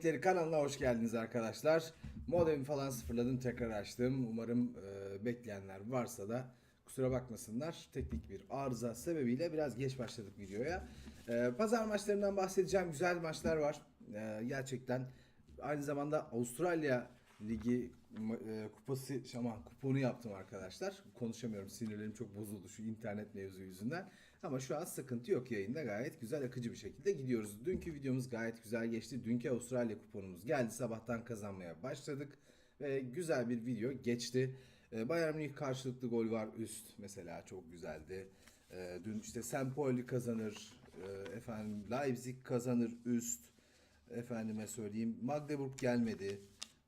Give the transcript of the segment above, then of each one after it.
Muhabbetleri kanalına hoş geldiniz arkadaşlar. Modemi falan sıfırladım tekrar açtım. Umarım e, bekleyenler varsa da kusura bakmasınlar. Teknik bir arıza sebebiyle biraz geç başladık videoya. E, pazar maçlarından bahsedeceğim. Güzel maçlar var. E, gerçekten aynı zamanda Avustralya Ligi e, kupası ama kuponu yaptım arkadaşlar. Konuşamıyorum sinirlerim çok bozuldu şu internet mevzu yüzünden. Ama şu an sıkıntı yok yayında gayet güzel akıcı bir şekilde gidiyoruz. Dünkü videomuz gayet güzel geçti. Dünkü Avustralya kuponumuz geldi sabahtan kazanmaya başladık. Ve güzel bir video geçti. E, Bayern Münih karşılıklı gol var üst mesela çok güzeldi. E, Dün işte. Pauli kazanır, e, efendim Leipzig kazanır üst. Efendime söyleyeyim Magdeburg gelmedi.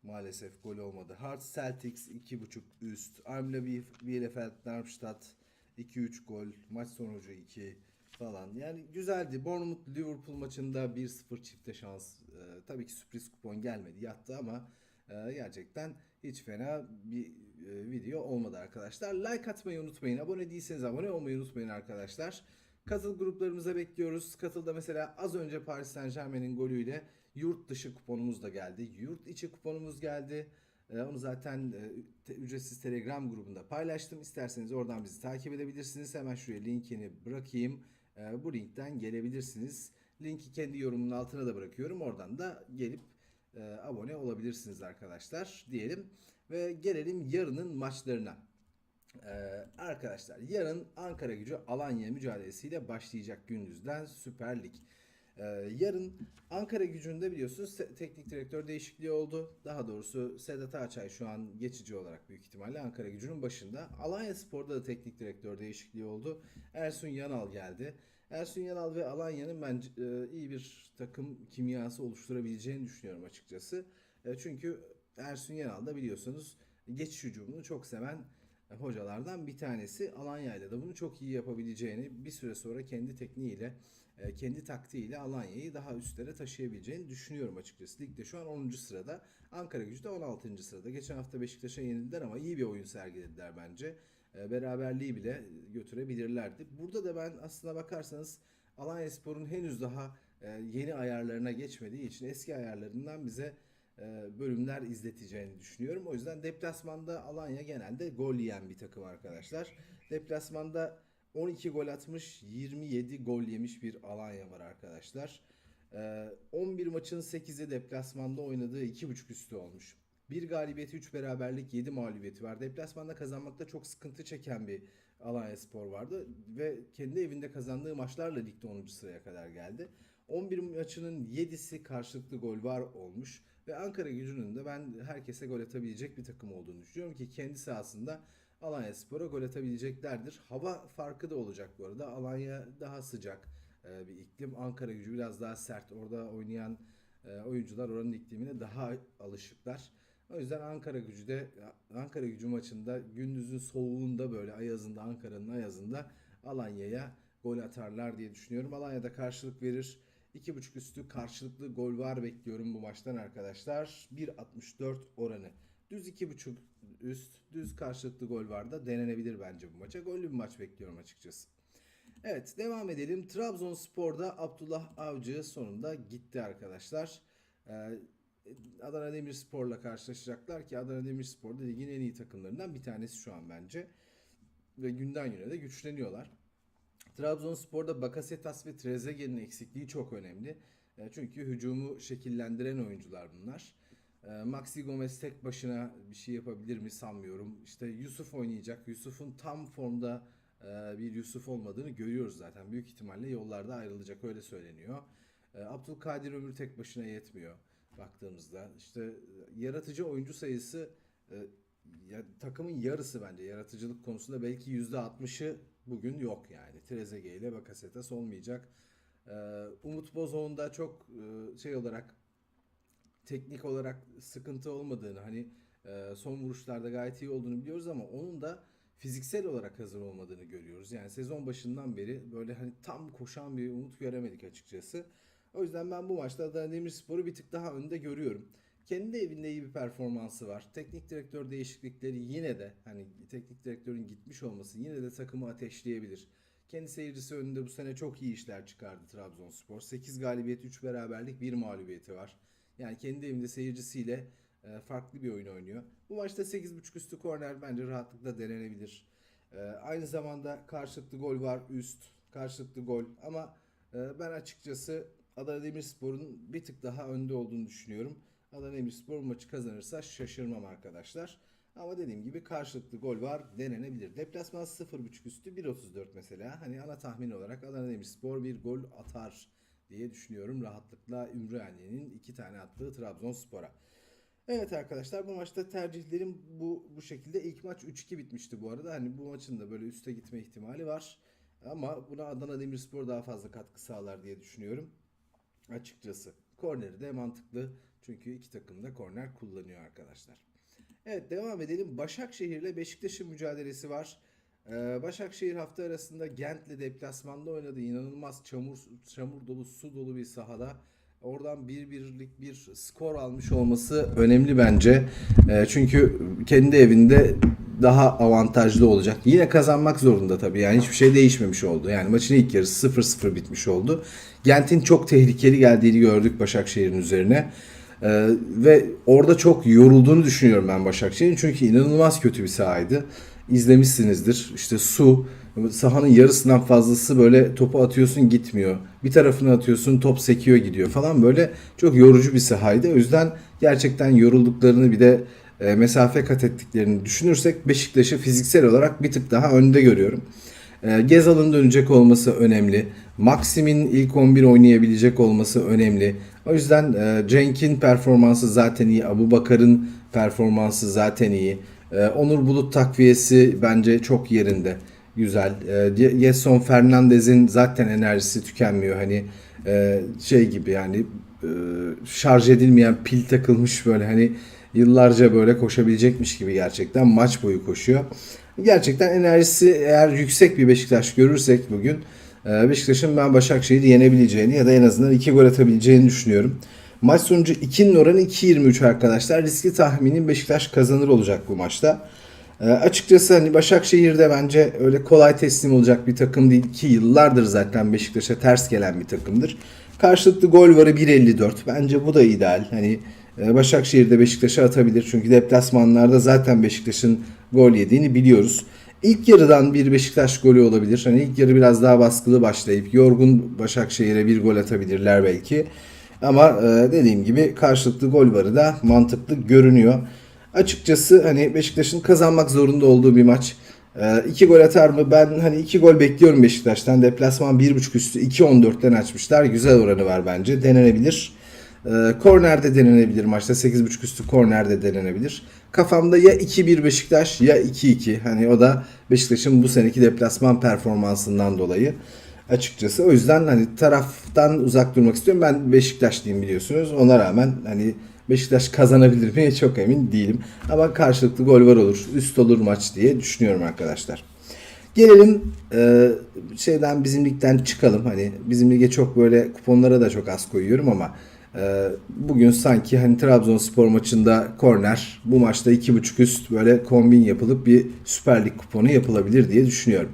Maalesef gol olmadı. Hearts Celtics 2.5 üst. Armla Bielefeld Darmstadt 2-3 gol. Maç sonucu 2 falan. Yani güzeldi. Bournemouth Liverpool maçında 1-0 çifte şans. Ee, tabii ki sürpriz kupon gelmedi. Yattı ama e, gerçekten hiç fena bir e, video olmadı arkadaşlar. Like atmayı unutmayın. Abone değilseniz abone olmayı unutmayın arkadaşlar. Katıl gruplarımıza bekliyoruz. Katılda mesela az önce Paris Saint Germain'in golüyle yurt dışı kuponumuz da geldi. Yurt içi kuponumuz geldi. Ee, onu zaten e, ücretsiz Telegram grubunda paylaştım. İsterseniz oradan bizi takip edebilirsiniz. Hemen şuraya linkini bırakayım. Ee, bu linkten gelebilirsiniz. Linki kendi yorumun altına da bırakıyorum. Oradan da gelip e, abone olabilirsiniz arkadaşlar diyelim. Ve gelelim yarının maçlarına. Ee, arkadaşlar yarın Ankara gücü Alanya mücadelesiyle başlayacak gündüzden Süper Lig. Ee, yarın Ankara gücünde biliyorsunuz teknik direktör değişikliği oldu. Daha doğrusu Sedat Ağaçay şu an geçici olarak büyük ihtimalle Ankara gücünün başında. Alanya Spor'da da teknik direktör değişikliği oldu. Ersun Yanal geldi. Ersun Yanal ve Alanya'nın ben e, iyi bir takım kimyası oluşturabileceğini düşünüyorum açıkçası. E, çünkü Ersun Yanal da biliyorsunuz geçiş hücumunu çok seven hocalardan bir tanesi. Alanya'yla da bunu çok iyi yapabileceğini, bir süre sonra kendi tekniğiyle, e, kendi taktiğiyle Alanya'yı daha üstlere taşıyabileceğini düşünüyorum açıkçası. Ligde şu an 10. sırada, Ankara gücü de 16. sırada. Geçen hafta Beşiktaş'a yenildiler ama iyi bir oyun sergilediler bence. E, Beraberliği bile götürebilirlerdi. Burada da ben aslına bakarsanız Alanya Spor'un henüz daha e, yeni ayarlarına geçmediği için eski ayarlarından bize bölümler izleteceğini düşünüyorum. O yüzden deplasmanda Alanya genelde gol yiyen bir takım arkadaşlar. Deplasmanda 12 gol atmış, 27 gol yemiş bir Alanya var arkadaşlar. E, 11 maçın 8'i deplasmanda oynadığı 2.5 üstü olmuş. Bir galibiyeti, 3 beraberlik, 7 mağlubiyeti var. Deplasmanda kazanmakta çok sıkıntı çeken bir Alanya Spor vardı. Ve kendi evinde kazandığı maçlarla ligde 10. sıraya kadar geldi. 11 maçının 7'si karşılıklı gol var olmuş. Ve Ankara gücünün de ben herkese gol atabilecek bir takım olduğunu düşünüyorum ki kendi sahasında Alanya Spor'a gol atabileceklerdir. Hava farkı da olacak bu arada. Alanya daha sıcak e, bir iklim. Ankara gücü biraz daha sert. Orada oynayan e, oyuncular oranın iklimine daha alışıklar. O yüzden Ankara gücü de Ankara gücü maçında gündüzün soğuğunda böyle ayazında Ankara'nın ayazında Alanya'ya gol atarlar diye düşünüyorum. Alanya'da karşılık verir. 2.5 üstü karşılıklı gol var bekliyorum bu maçtan arkadaşlar. 1.64 oranı. Düz 2.5 üst, düz karşılıklı gol var da denenebilir bence bu maça. Gollü bir maç bekliyorum açıkçası. Evet devam edelim. Trabzonspor'da Abdullah Avcı sonunda gitti arkadaşlar. Ee, Adana Demirspor'la karşılaşacaklar ki Adana Demirspor da ligin en iyi takımlarından bir tanesi şu an bence. Ve günden güne de güçleniyorlar. Trabzonspor'da Bakasetas ve Trezeguet'in eksikliği çok önemli. E, Çünkü hücumu şekillendiren oyuncular bunlar. E, Maxi Gomez tek başına bir şey yapabilir mi sanmıyorum. İşte Yusuf oynayacak. Yusuf'un tam formda e, bir Yusuf olmadığını görüyoruz zaten. Büyük ihtimalle yollarda ayrılacak öyle söyleniyor. Abdülkadir Ömür tek başına yetmiyor baktığımızda. İşte yaratıcı oyuncu sayısı ya, takımın yarısı bence yaratıcılık konusunda belki %60'ı bugün yok yani. Trezeguet ile Bakasetas olmayacak. Ee, Umut Bozok'un da çok e, şey olarak teknik olarak sıkıntı olmadığını hani e, son vuruşlarda gayet iyi olduğunu biliyoruz ama onun da fiziksel olarak hazır olmadığını görüyoruz. Yani sezon başından beri böyle hani tam koşan bir Umut göremedik açıkçası. O yüzden ben bu maçta Adana Demirspor'u bir tık daha önde görüyorum. Kendi evinde iyi bir performansı var. Teknik direktör değişiklikleri yine de hani teknik direktörün gitmiş olması yine de takımı ateşleyebilir. Kendi seyircisi önünde bu sene çok iyi işler çıkardı Trabzonspor. 8 galibiyet, 3 beraberlik, 1 mağlubiyeti var. Yani kendi evinde seyircisiyle e, farklı bir oyun oynuyor. Bu maçta 8.5 üstü korner bence rahatlıkla denenebilir. E, aynı zamanda karşılıklı gol var üst, karşılıklı gol ama e, ben açıkçası Adana Demirspor'un bir tık daha önde olduğunu düşünüyorum. Adana Demirspor maçı kazanırsa şaşırmam arkadaşlar. Ama dediğim gibi karşılıklı gol var denenebilir. Deplasman 0.5 üstü 1.34 mesela. Hani ana tahmin olarak Adana Demirspor bir gol atar diye düşünüyorum rahatlıkla Ümraniye'nin iki tane attığı Trabzonspor'a. Evet arkadaşlar bu maçta tercihlerim bu bu şekilde. İlk maç 3-2 bitmişti bu arada. Hani bu maçın da böyle üste gitme ihtimali var. Ama buna Adana Demirspor daha fazla katkı sağlar diye düşünüyorum. Açıkçası. Korneri de mantıklı. Çünkü iki takım da korner kullanıyor arkadaşlar. Evet devam edelim. Başakşehir ile Beşiktaş'ın mücadelesi var. Ee, Başakşehir hafta arasında Gent'le deplasmanda oynadı. İnanılmaz çamur çamur dolu, su dolu bir sahada. Oradan bir birlik bir skor almış olması önemli bence. Ee, çünkü kendi evinde daha avantajlı olacak. Yine kazanmak zorunda tabii. Yani hiçbir şey değişmemiş oldu. Yani maçın ilk yarısı 0-0 bitmiş oldu. Gent'in çok tehlikeli geldiğini gördük Başakşehir'in üzerine. Ee, ve orada çok yorulduğunu düşünüyorum ben Başakşehir'in. Çünkü inanılmaz kötü bir sahaydı. İzlemişsinizdir. İşte su, sahanın yarısından fazlası böyle topu atıyorsun gitmiyor. Bir tarafını atıyorsun top sekiyor gidiyor falan böyle çok yorucu bir sahaydı. O yüzden gerçekten yorulduklarını bir de e, mesafe kat ettiklerini düşünürsek Beşiktaş'ı fiziksel olarak bir tık daha önde görüyorum. E, Gezal'ın dönecek olması önemli. Maxim'in ilk 11 oynayabilecek olması önemli. O yüzden e, Cenk'in performansı zaten iyi. Abu Bakar'ın performansı zaten iyi. E, Onur Bulut takviyesi bence çok yerinde. Güzel. E, Yerson Fernandez'in zaten enerjisi tükenmiyor. Hani e, şey gibi yani e, şarj edilmeyen pil takılmış böyle hani yıllarca böyle koşabilecekmiş gibi gerçekten maç boyu koşuyor. Gerçekten enerjisi eğer yüksek bir Beşiktaş görürsek bugün Beşiktaş'ın ben Başakşehir'i yenebileceğini ya da en azından 2 gol atabileceğini düşünüyorum. Maç sonucu 2'nin oranı 2.23 arkadaşlar. Riskli tahminim Beşiktaş kazanır olacak bu maçta. E, açıkçası hani Başakşehir'de bence öyle kolay teslim olacak bir takım değil ki yıllardır zaten Beşiktaş'a ters gelen bir takımdır. Karşılıklı gol varı 1.54. Bence bu da ideal. Hani e, Başakşehir'de Beşiktaş'a atabilir. Çünkü deplasmanlarda zaten Beşiktaş'ın gol yediğini biliyoruz. İlk yarıdan bir Beşiktaş golü olabilir. Hani ilk yarı biraz daha baskılı başlayıp yorgun Başakşehir'e bir gol atabilirler belki. Ama e, dediğim gibi karşılıklı gol varı da mantıklı görünüyor. Açıkçası hani Beşiktaş'ın kazanmak zorunda olduğu bir maç. E, iki gol atar mı? Ben hani iki gol bekliyorum Beşiktaş'tan. Deplasman 1.5 üstü 2.14'ten açmışlar. Güzel oranı var bence. Denenebilir. E, kornerde denenebilir maçta. 8.5 üstü kornerde denenebilir. Kafamda ya 2-1 Beşiktaş ya 2-2. Hani o da Beşiktaş'ın bu seneki deplasman performansından dolayı açıkçası. O yüzden hani taraftan uzak durmak istiyorum. Ben Beşiktaşlıyım biliyorsunuz. Ona rağmen hani Beşiktaş kazanabilir mi çok emin değilim. Ama karşılıklı gol var olur, üst olur maç diye düşünüyorum arkadaşlar. Gelelim e, şeyden bizim ligden çıkalım. Hani bizim lige çok böyle kuponlara da çok az koyuyorum ama bugün sanki hani Trabzonspor maçında korner, bu maçta 2.5 üst böyle kombin yapılıp bir Süper Lig kuponu yapılabilir diye düşünüyorum.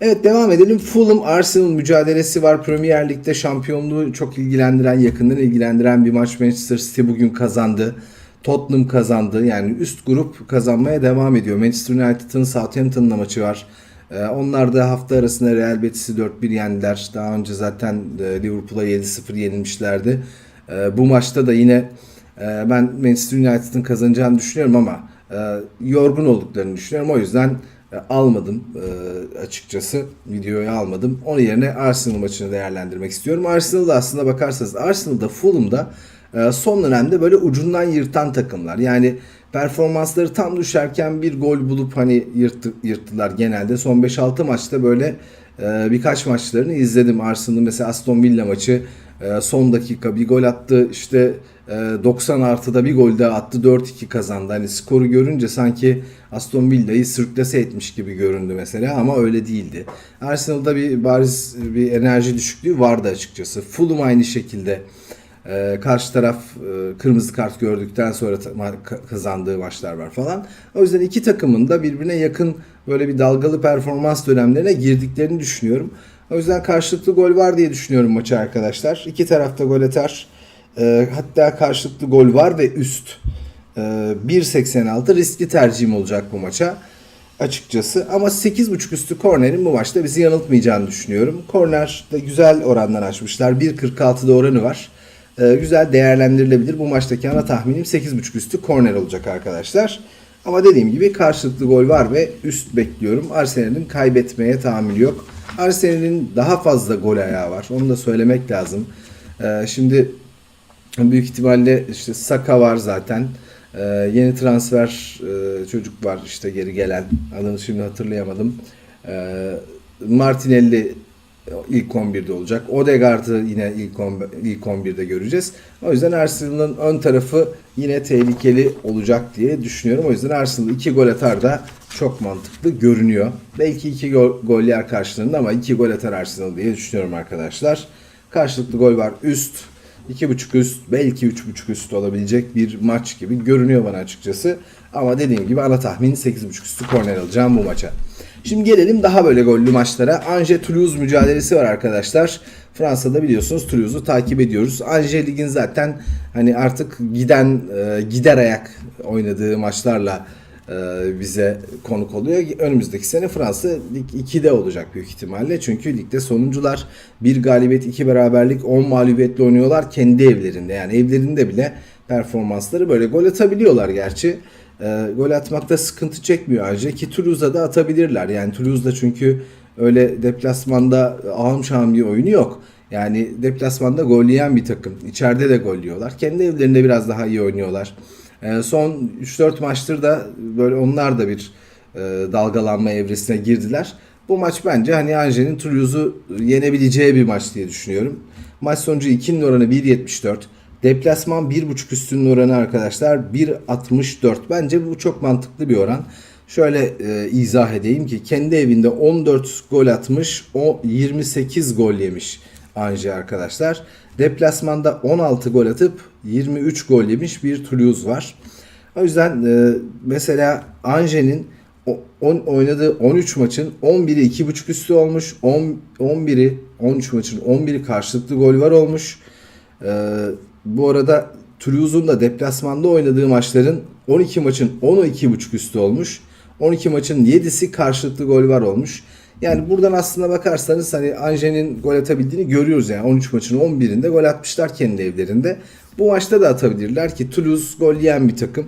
Evet devam edelim. Fulham Arsenal mücadelesi var. Premier Lig'de şampiyonluğu çok ilgilendiren, yakından ilgilendiren bir maç. Manchester City bugün kazandı. Tottenham kazandı. Yani üst grup kazanmaya devam ediyor. Manchester United'ın Southampton'la maçı var. Ee, onlar da hafta arasında Real Betis'i 4-1 yendiler. Daha önce zaten e, Liverpool'a 7-0 yenilmişlerdi. Ee, bu maçta da yine e, ben Manchester United'ın kazanacağını düşünüyorum ama e, yorgun olduklarını düşünüyorum. O yüzden e, almadım e, açıkçası. Videoyu almadım. Onun yerine Arsenal maçını değerlendirmek istiyorum. Arsenal'da aslında bakarsanız Arsenal'da Fulham'da e, son dönemde böyle ucundan yırtan takımlar. Yani performansları tam düşerken bir gol bulup hani yırttı, yırttılar genelde. Son 5-6 maçta böyle birkaç maçlarını izledim. Arsenal'ın mesela Aston Villa maçı son dakika bir gol attı. İşte 90 artıda bir gol daha attı 4-2 kazandı. Hani skoru görünce sanki Aston Villa'yı sürklese etmiş gibi göründü mesela ama öyle değildi. Arsenal'da bir bariz bir enerji düşüklüğü vardı açıkçası. Fulham aynı şekilde. Ee, karşı taraf e, kırmızı kart gördükten sonra kazandığı maçlar var falan. O yüzden iki takımın da birbirine yakın böyle bir dalgalı performans dönemlerine girdiklerini düşünüyorum. O yüzden karşılıklı gol var diye düşünüyorum maçı arkadaşlar. İki tarafta gol atar. Ee, hatta karşılıklı gol var ve üst. Ee, 1.86 riskli tercihim olacak bu maça açıkçası. Ama 8.5 üstü kornerin bu maçta bizi yanıltmayacağını düşünüyorum. Korner de güzel oranlar açmışlar. 1.46'da oranı var. Ee, güzel değerlendirilebilir. Bu maçtaki ana tahminim 8.5 üstü korner olacak arkadaşlar. Ama dediğim gibi karşılıklı gol var ve üst bekliyorum. Arsenal'in kaybetmeye tahammülü yok. Arsenal'in daha fazla gol ayağı var. Onu da söylemek lazım. Ee, şimdi büyük ihtimalle işte Saka var zaten. Ee, yeni transfer e, çocuk var işte geri gelen. Adını şimdi hatırlayamadım. Ee, Martinelli ilk 11'de olacak. Odegaard'ı yine ilk, on, ilk 11'de göreceğiz. O yüzden Arsenal'ın ön tarafı yine tehlikeli olacak diye düşünüyorum. O yüzden Arsenal 2 gol atar da çok mantıklı görünüyor. Belki 2 gol, gol yer karşılığında ama 2 gol atar Arsenal diye düşünüyorum arkadaşlar. Karşılıklı gol var üst. 2.5 üst belki 3.5 üst olabilecek bir maç gibi görünüyor bana açıkçası. Ama dediğim gibi ana tahmin 8.5 üstü korner alacağım bu maça. Şimdi gelelim daha böyle gollü maçlara. Angers-Toulouse mücadelesi var arkadaşlar. Fransa'da biliyorsunuz Toulouse'u takip ediyoruz. Angers ligin zaten hani artık giden e, gider ayak oynadığı maçlarla e, bize konuk oluyor. Önümüzdeki sene Fransa Lig 2'de olacak büyük ihtimalle. Çünkü ligde sonuncular bir galibiyet, iki beraberlik, 10 mağlubiyetle oynuyorlar kendi evlerinde. Yani evlerinde bile performansları böyle gol atabiliyorlar gerçi. E, gol atmakta sıkıntı çekmiyor ayrıca ki Toulouse'da da atabilirler. Yani Toulouse'da çünkü öyle deplasmanda ağım şahım bir oyunu yok. Yani deplasmanda gol yiyen bir takım. İçeride de gol yiyorlar. Kendi evlerinde biraz daha iyi oynuyorlar. E, son 3-4 maçtır da böyle onlar da bir e, dalgalanma evresine girdiler. Bu maç bence hani Ange'nin Toulouse'u yenebileceği bir maç diye düşünüyorum. Maç sonucu 2'nin oranı 1.74. Deplasman 1.5 üstünün oranı arkadaşlar 1.64. Bence bu çok mantıklı bir oran. Şöyle e, izah edeyim ki kendi evinde 14 gol atmış, o 28 gol yemiş Ange arkadaşlar. Deplasmanda 16 gol atıp 23 gol yemiş bir Toulouse var. O yüzden e, mesela on, oynadığı 13 maçın 11'i 2.5 üstü olmuş. 10, 11'i 13 maçın 11'i karşılıklı gol var olmuş. Ee, bu arada Toulouse'un da deplasmanda oynadığı maçların 12 maçın 10'u 2.5 üstü olmuş. 12 maçın 7'si karşılıklı gol var olmuş. Yani buradan aslında bakarsanız hani Ange'nin gol atabildiğini görüyoruz yani 13 maçın 11'inde gol atmışlar kendi evlerinde. Bu maçta da atabilirler ki Toulouse gol yiyen bir takım.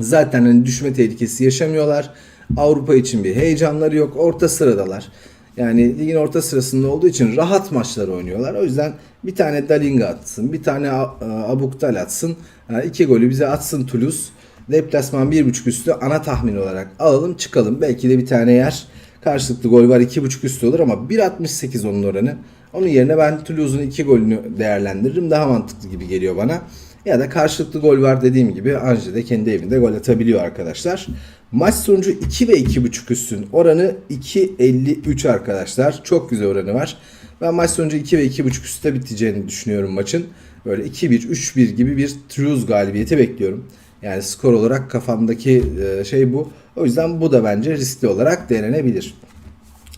Zaten hani düşme tehlikesi yaşamıyorlar. Avrupa için bir heyecanları yok. Orta sıradalar. Yani ligin orta sırasında olduğu için rahat maçlar oynuyorlar. O yüzden bir tane Dalinga atsın, bir tane A- Abuktal atsın. Ha, iki golü bize atsın Toulouse. Deplasman 1.5 üstü ana tahmin olarak alalım çıkalım. Belki de bir tane yer. Karşılıklı gol var 2.5 üstü olur ama 1.68 onun oranı. Onun yerine ben Toulouse'un 2 golünü değerlendiririm. Daha mantıklı gibi geliyor bana. Ya da karşılıklı gol var dediğim gibi Ange de kendi evinde gol atabiliyor arkadaşlar. Maç sonucu 2 ve 2.5 üstün oranı 2.53 arkadaşlar. Çok güzel oranı var. Ben maç sonucu 2 ve 2.5 üstte biteceğini düşünüyorum maçın. Böyle 2-1, 3-1 gibi bir Toulouse galibiyeti bekliyorum. Yani skor olarak kafamdaki e, şey bu. O yüzden bu da bence riskli olarak denenebilir.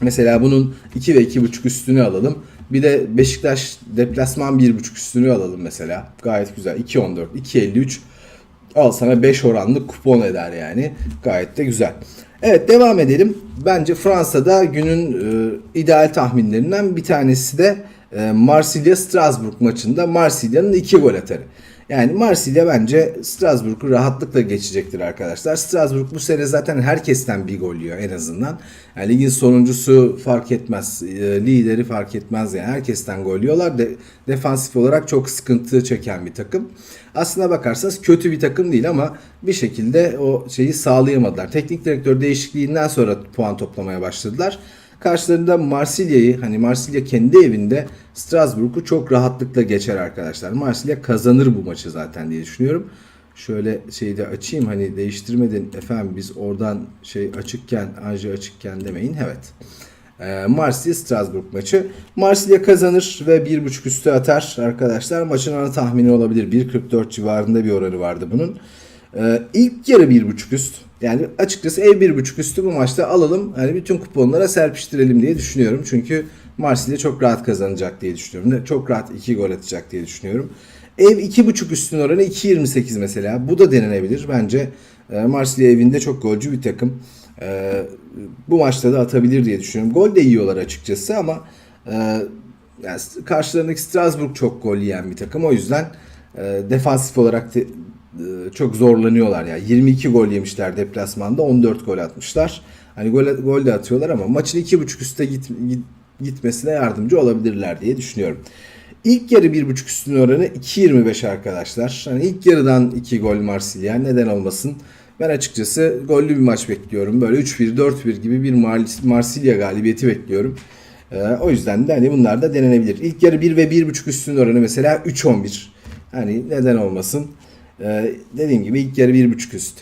Mesela bunun 2 ve 2.5 üstünü alalım. Bir de Beşiktaş deplasman 1.5 üstünü alalım mesela. Gayet güzel. 2.14, 2.53. Al sana 5 oranlı kupon eder yani. Gayet de güzel. Evet devam edelim. Bence Fransa'da günün e, ideal tahminlerinden bir tanesi de e, Marsilya-Strasbourg maçında Marsilya'nın 2 gol atarı. Yani Marsilya bence Strasbourg'u rahatlıkla geçecektir arkadaşlar. Strasbourg bu sene zaten herkesten bir gol yiyor en azından. Yani ligin sonuncusu fark etmez, e, lideri fark etmez yani herkesten gol yiyorlar. De, defansif olarak çok sıkıntı çeken bir takım. Aslına bakarsanız kötü bir takım değil ama bir şekilde o şeyi sağlayamadılar. Teknik direktör değişikliğinden sonra puan toplamaya başladılar. Karşılarında Marsilya'yı hani Marsilya kendi evinde Strasbourg'u çok rahatlıkla geçer arkadaşlar. Marsilya kazanır bu maçı zaten diye düşünüyorum. Şöyle şeyi de açayım hani değiştirmedin efendim biz oradan şey açıkken Anji açıkken demeyin. Evet. e, Marsilya Strasbourg maçı. Marsilya kazanır ve 1.5 üstü atar arkadaşlar. Maçın ana tahmini olabilir. 1.44 civarında bir oranı vardı bunun. Ee, ilk yarı 1.5 üst. Yani açıkçası ev 1.5 üstü bu maçta alalım. Hani bütün kuponlara serpiştirelim diye düşünüyorum. Çünkü Marsilya çok rahat kazanacak diye düşünüyorum. Çok rahat 2 gol atacak diye düşünüyorum. Ev 2.5 üstün oranı 2.28 mesela. Bu da denenebilir. Bence e, Marsilya evinde çok golcü bir takım. E, bu maçta da atabilir diye düşünüyorum. Gol de yiyorlar açıkçası ama e, yani karşılarındaki Strasbourg çok gol yiyen bir takım. O yüzden defansif olarak çok zorlanıyorlar ya. Yani 22 gol yemişler deplasmanda, 14 gol atmışlar. Hani gol, gol de atıyorlar ama maçın 2.5 üste git, git, gitmesine yardımcı olabilirler diye düşünüyorum. İlk yarı 1.5 üstün oranı 2.25 arkadaşlar. Hani ilk yarıdan 2 gol Marsilya neden olmasın. Ben açıkçası gollü bir maç bekliyorum. Böyle 3-1, 4-1 gibi bir Marsilya galibiyeti bekliyorum. Ee, o yüzden de hani bunlar da denenebilir. İlk yarı 1 ve 1.5 üstün oranı mesela 3-11. Hani neden olmasın. Ee, dediğim gibi ilk yarı 1.5 üst.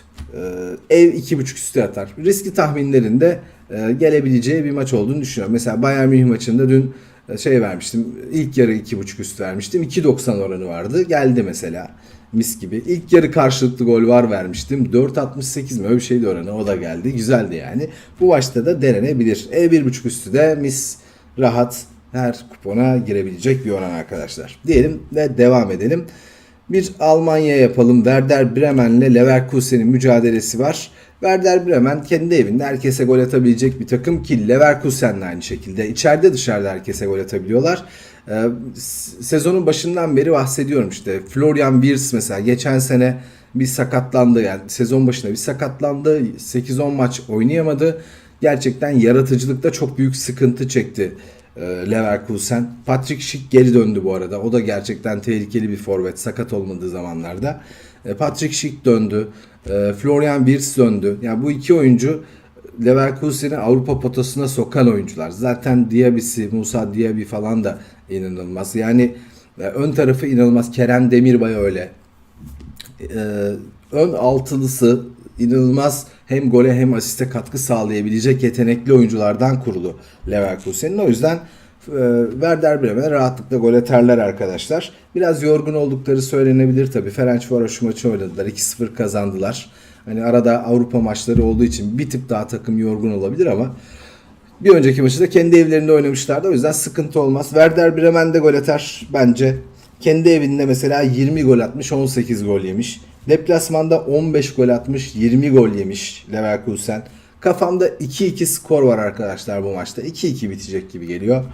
Ee, ev 2.5 üstü atar. Riski tahminlerinde e, gelebileceği bir maç olduğunu düşünüyorum. Mesela Bayern Münih maçında dün e, şey vermiştim. İlk yarı 2.5 üst vermiştim. 2.90 oranı vardı. Geldi mesela. Mis gibi. İlk yarı karşılıklı gol var vermiştim. 4.68 mi öyle bir şeydi oranı. O da geldi. Güzeldi yani. Bu maçta da denenebilir. E1.5 üstü de mis rahat her kupona girebilecek bir oran arkadaşlar. Diyelim ve devam edelim. Bir Almanya yapalım. Werder Bremen'le Leverkusen'in mücadelesi var. Werder Bremen kendi evinde herkese gol atabilecek bir takım ki Leverkusen de aynı şekilde. İçeride dışarıda herkese gol atabiliyorlar. Ee, sezonun başından beri bahsediyorum işte. Florian Wirtz mesela geçen sene bir sakatlandı yani sezon başında bir sakatlandı. 8-10 maç oynayamadı. Gerçekten yaratıcılıkta çok büyük sıkıntı çekti Leverkusen. Patrick Schick geri döndü bu arada. O da gerçekten tehlikeli bir forvet sakat olmadığı zamanlarda. E, Patrick Schick döndü. E, Florian Wirtz döndü. Yani bu iki oyuncu Leverkusen'i Avrupa potasına sokan oyuncular. Zaten Diaby'si, Musa Diaby falan da inanılmaz. Yani ön tarafı inanılmaz. Kerem Demirbay öyle. ön altılısı inanılmaz hem gole hem asiste katkı sağlayabilecek yetenekli oyunculardan kurulu Leverkusen'in. O yüzden e, Werder Bremen'e rahatlıkla gol atarlar arkadaşlar. Biraz yorgun oldukları söylenebilir tabi. Ferencvaros maçı oynadılar. 2-0 kazandılar. Hani arada Avrupa maçları olduğu için bir tık daha takım yorgun olabilir ama bir önceki maçı da kendi evlerinde oynamışlardı. O yüzden sıkıntı olmaz. Werder Bremen de gol atar bence. Kendi evinde mesela 20 gol atmış, 18 gol yemiş. Deplasmanda 15 gol atmış, 20 gol yemiş Leverkusen. Kafamda 2-2 skor var arkadaşlar bu maçta. 2-2 bitecek gibi geliyor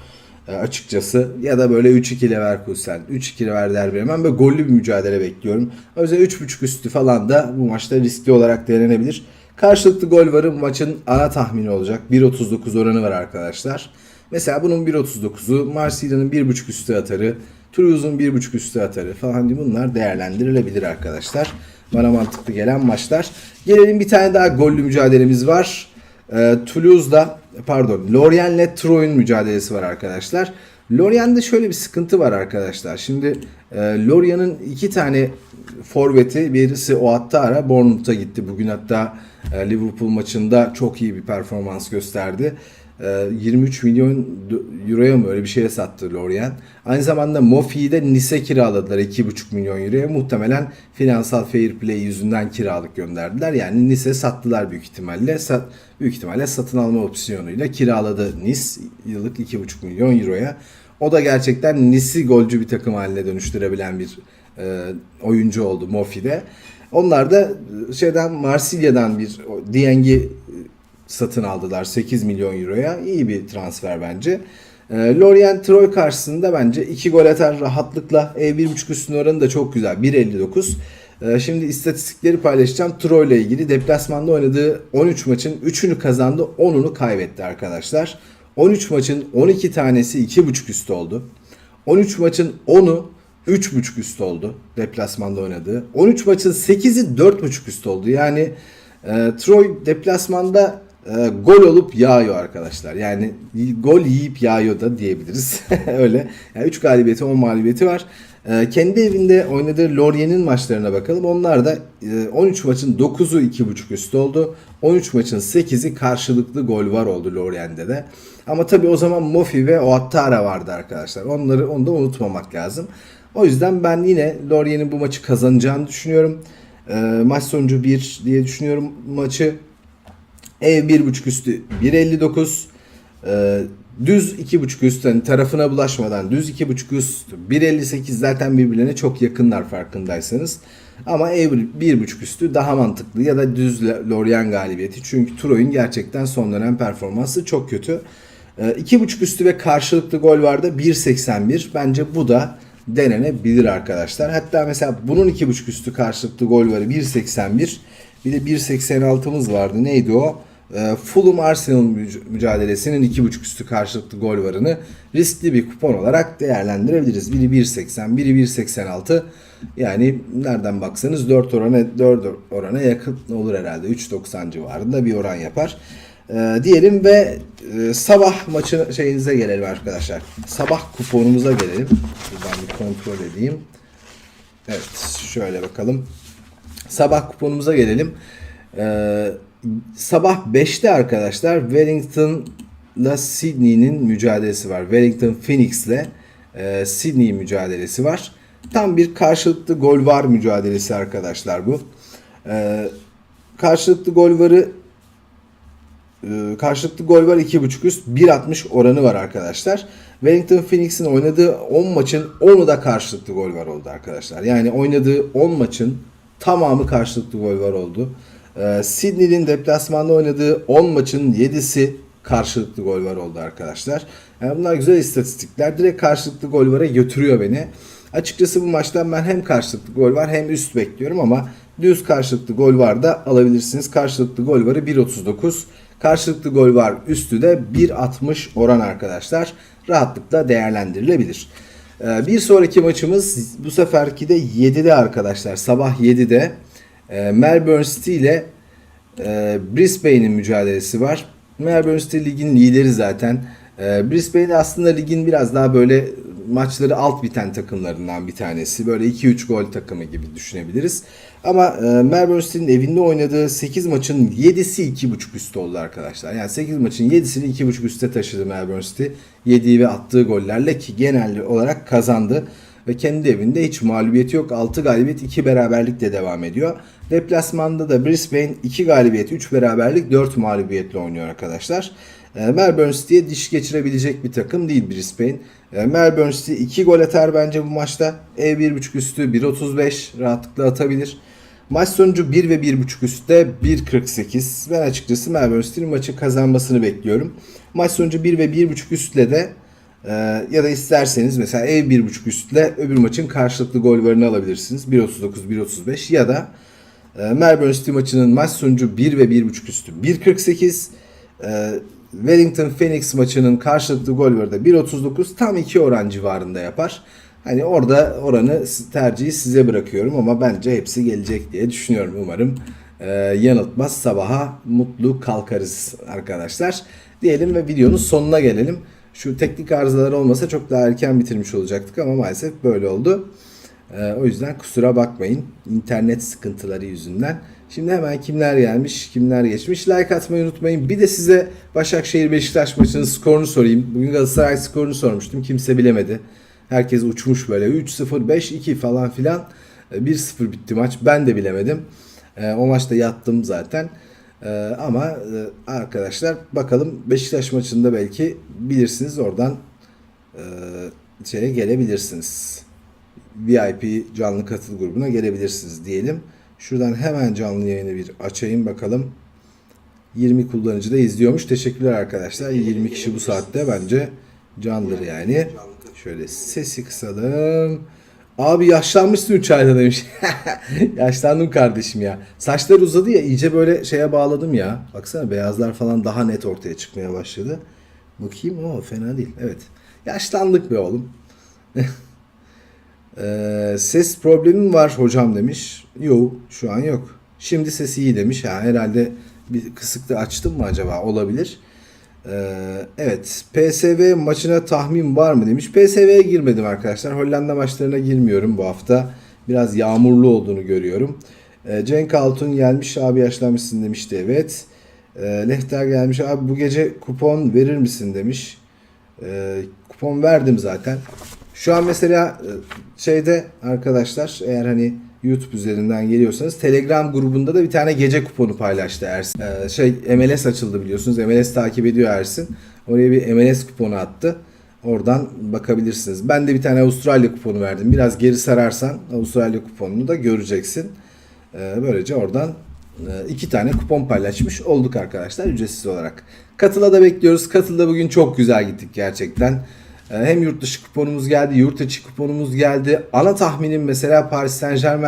e, açıkçası. Ya da böyle 3-2 Leverkusen, 3-2 Werder Bremen böyle gollü bir mücadele bekliyorum. Yüzden 3.5 üstü falan da bu maçta riskli olarak denenebilir. Karşılıklı gol varı maçın ana tahmini olacak. 1.39 oranı var arkadaşlar. Mesela bunun 1.39'u Marsilya'nın 1.5 üstü atarı. Toulouse'un 1.5 üstü atarı falan diye bunlar değerlendirilebilir arkadaşlar. Bana mantıklı gelen maçlar. Gelelim bir tane daha gollü mücadelemiz var. Ee, Toulouse'da pardon Lorient'le Troy'un mücadelesi var arkadaşlar. Lorient'de şöyle bir sıkıntı var arkadaşlar. Şimdi e, Lorient'in iki tane forveti birisi o hatta ara Bournemouth'a gitti. Bugün hatta e, Liverpool maçında çok iyi bir performans gösterdi. 23 ee, milyon euroya mı öyle bir şeye sattı Lorient. Aynı zamanda Mofi'yi de Nice kiraladılar 2,5 milyon euroya. Muhtemelen finansal fair play yüzünden kiralık gönderdiler. Yani Nice sattılar büyük ihtimalle. Sat, büyük ihtimalle satın alma opsiyonuyla kiraladı Nice yıllık 2,5 milyon euroya. O da gerçekten Nice'i golcü bir takım haline dönüştürebilen bir e, oyuncu oldu Mofi'de. Onlar da şeyden Marsilya'dan bir Dieng'i satın aldılar 8 milyon euroya. İyi bir transfer bence. E, Lorient Troy karşısında bence 2 gol atar rahatlıkla. E, 1.5 üstün oranı da çok güzel. 1.59. E, şimdi istatistikleri paylaşacağım. Troy ile ilgili deplasmanda oynadığı 13 maçın 3'ünü kazandı. 10'unu kaybetti arkadaşlar. 13 maçın 12 tanesi 2.5 üst oldu. 13 maçın 10'u 3.5 üst oldu deplasmanda oynadığı. 13 maçın 8'i 4.5 üst oldu. Yani e, Troy deplasmanda e, gol olup yağıyor arkadaşlar. Yani gol yiyip yağıyor da diyebiliriz. Öyle. Yani 3 galibiyeti 10 mağlubiyeti var. Ee, kendi evinde oynadığı Lorient'in maçlarına bakalım. Onlar da e, 13 maçın 9'u 2.5 üstü oldu. 13 maçın 8'i karşılıklı gol var oldu Lorient'de de. Ama tabii o zaman Mofi ve Ouattara vardı arkadaşlar. Onları onu da unutmamak lazım. O yüzden ben yine Lorient'in bu maçı kazanacağını düşünüyorum. Ee, maç sonucu 1 diye düşünüyorum maçı. Ev 1.5 üstü 1.59. Ee, düz 2.5 üst hani tarafına bulaşmadan düz 2.5 üst 1.58 zaten birbirlerine çok yakınlar farkındaysanız. Ama ev 1.5 üstü daha mantıklı ya da düz Lorient galibiyeti. Çünkü Troy'un gerçekten son dönem performansı çok kötü. Ee, 2.5 üstü ve karşılıklı gol vardı 1.81. Bence bu da denenebilir arkadaşlar. Hatta mesela bunun 2.5 üstü karşılıklı gol varı 1.81. Bir de 1.86'mız vardı. Neydi o? Ee, Fulham Arsenal müc- mücadelesinin 2.5 üstü karşılıklı gol varını riskli bir kupon olarak değerlendirebiliriz. Biri 1.80, biri 1.86. Yani nereden baksanız 4 orana 4 orana yakın olur herhalde. 3.90 civarında bir oran yapar. Ee, diyelim ve e, sabah maçı şeyinize gelelim arkadaşlar. Sabah kuponumuza gelelim. Buradan bir kontrol edeyim. Evet şöyle bakalım. Sabah kuponumuza gelelim. Ee, sabah 5'te arkadaşlar Wellington'la Sydney'nin mücadelesi var. Wellington Phoenix'le e, Sydney mücadelesi var. Tam bir karşılıklı gol var mücadelesi arkadaşlar bu. Ee, karşılıklı gol varı e, karşılıklı gol var 2.5 üst 1.60 oranı var arkadaşlar. Wellington Phoenix'in oynadığı 10 maçın 10'u da karşılıklı gol var oldu arkadaşlar. Yani oynadığı 10 maçın tamamı karşılıklı gol var oldu. Ee, Sydney'nin deplasmanda oynadığı 10 maçın 7'si karşılıklı gol var oldu arkadaşlar. Yani bunlar güzel istatistikler. Direkt karşılıklı gol vara götürüyor beni. Açıkçası bu maçtan ben hem karşılıklı gol var hem üst bekliyorum ama düz karşılıklı gol var da alabilirsiniz. Karşılıklı gol varı 1.39. Karşılıklı gol var üstü de 1.60 oran arkadaşlar. Rahatlıkla değerlendirilebilir. Ee, Bir sonraki maçımız bu seferki de 7'de arkadaşlar. Sabah 7'de e, Melbourne City ile e, Brisbane'in mücadelesi var. Melbourne City ligin lideri zaten. E, Brisbane aslında ligin biraz daha böyle maçları alt biten takımlarından bir tanesi. Böyle 2-3 gol takımı gibi düşünebiliriz. Ama e, Melbourne City'nin evinde oynadığı 8 maçın 7'si 2.5 üstü oldu arkadaşlar. Yani 8 maçın 7'sini 2.5 üste taşıdı Melbourne City. Yediği ve attığı gollerle ki genel olarak kazandı. Ve kendi evinde hiç mağlubiyeti yok. 6 galibiyet 2 beraberlikle devam ediyor. Deplasmanda da Brisbane 2 galibiyet 3 beraberlik 4 mağlubiyetle oynuyor arkadaşlar. E, Melbourne City'ye diş geçirebilecek bir takım değil Brisbane. E, Melbourne City 2 gol atar bence bu maçta. E 1.5 üstü 1.35 rahatlıkla atabilir. Maç sonucu 1 ve 1.5 üstte 1.48. Ben açıkçası Melbourne City'nin maçı kazanmasını bekliyorum. Maç sonucu 1 ve 1.5 üstle de e, ya da isterseniz mesela ev 1.5 üstle öbür maçın karşılıklı gol varını alabilirsiniz. 1.39, 1.35 ya da e, Melbourne City maçının maç sonucu 1 ve 1.5 üstü 1.48. E, Wellington Phoenix maçının karşılıklı gol varı da 1.39 tam 2 oran civarında yapar. Hani orada oranı tercihi size bırakıyorum ama bence hepsi gelecek diye düşünüyorum umarım. Ee, yanıltmaz sabaha mutlu kalkarız arkadaşlar. Diyelim ve videonun sonuna gelelim. Şu teknik arızalar olmasa çok daha erken bitirmiş olacaktık ama maalesef böyle oldu. Ee, o yüzden kusura bakmayın. İnternet sıkıntıları yüzünden. Şimdi hemen kimler gelmiş, kimler geçmiş. Like atmayı unutmayın. Bir de size Başakşehir Beşiktaş maçının skorunu sorayım. Bugün Galatasaray skorunu sormuştum. Kimse bilemedi. Herkes uçmuş böyle 3-0, 5-2 falan filan. Ee, 1-0 bitti maç. Ben de bilemedim. Ee, O maçta yattım zaten. Ee, Ama e, arkadaşlar bakalım Beşiktaş maçında belki bilirsiniz oradan e, şeye gelebilirsiniz. VIP canlı katıl grubuna gelebilirsiniz diyelim. Şuradan hemen canlı yayını bir açayım bakalım. 20 kullanıcı da izliyormuş. Teşekkürler arkadaşlar. 20 kişi bu saatte bence candır yani. Şöyle sesi kısalım. Abi yaşlanmışsın 3 ayda demiş. Yaşlandım kardeşim ya. Saçlar uzadı ya iyice böyle şeye bağladım ya. Baksana beyazlar falan daha net ortaya çıkmaya başladı. Bakayım o fena değil. Evet. Yaşlandık be oğlum. Ee, ses problemim var hocam demiş. Yok şu an yok. Şimdi sesi iyi demiş. Ha, herhalde bir kısıkta açtım mı acaba? Olabilir. Ee, evet PSV maçına tahmin var mı demiş. PSV'ye girmedim arkadaşlar. Hollanda maçlarına girmiyorum bu hafta. Biraz yağmurlu olduğunu görüyorum. Ee, Cenk Altun gelmiş abi yaşlanmışsın demişti evet. Ee, Lehter gelmiş abi bu gece kupon verir misin demiş. Ee, kupon verdim zaten. Şu an mesela e, şeyde arkadaşlar eğer hani YouTube üzerinden geliyorsanız Telegram grubunda da bir tane gece kuponu paylaştı Ersin. Ee, şey MLS açıldı biliyorsunuz. MLS takip ediyor Ersin. Oraya bir MLS kuponu attı. Oradan bakabilirsiniz. Ben de bir tane Avustralya kuponu verdim. Biraz geri sararsan Avustralya kuponunu da göreceksin. Ee, böylece oradan e, iki tane kupon paylaşmış olduk arkadaşlar ücretsiz olarak. Katıla da bekliyoruz. Katılda bugün çok güzel gittik gerçekten. Ee, Hem yurt dışı kuponumuz geldi, yurt içi kuponumuz geldi. Ana tahminim mesela Paris Saint Germain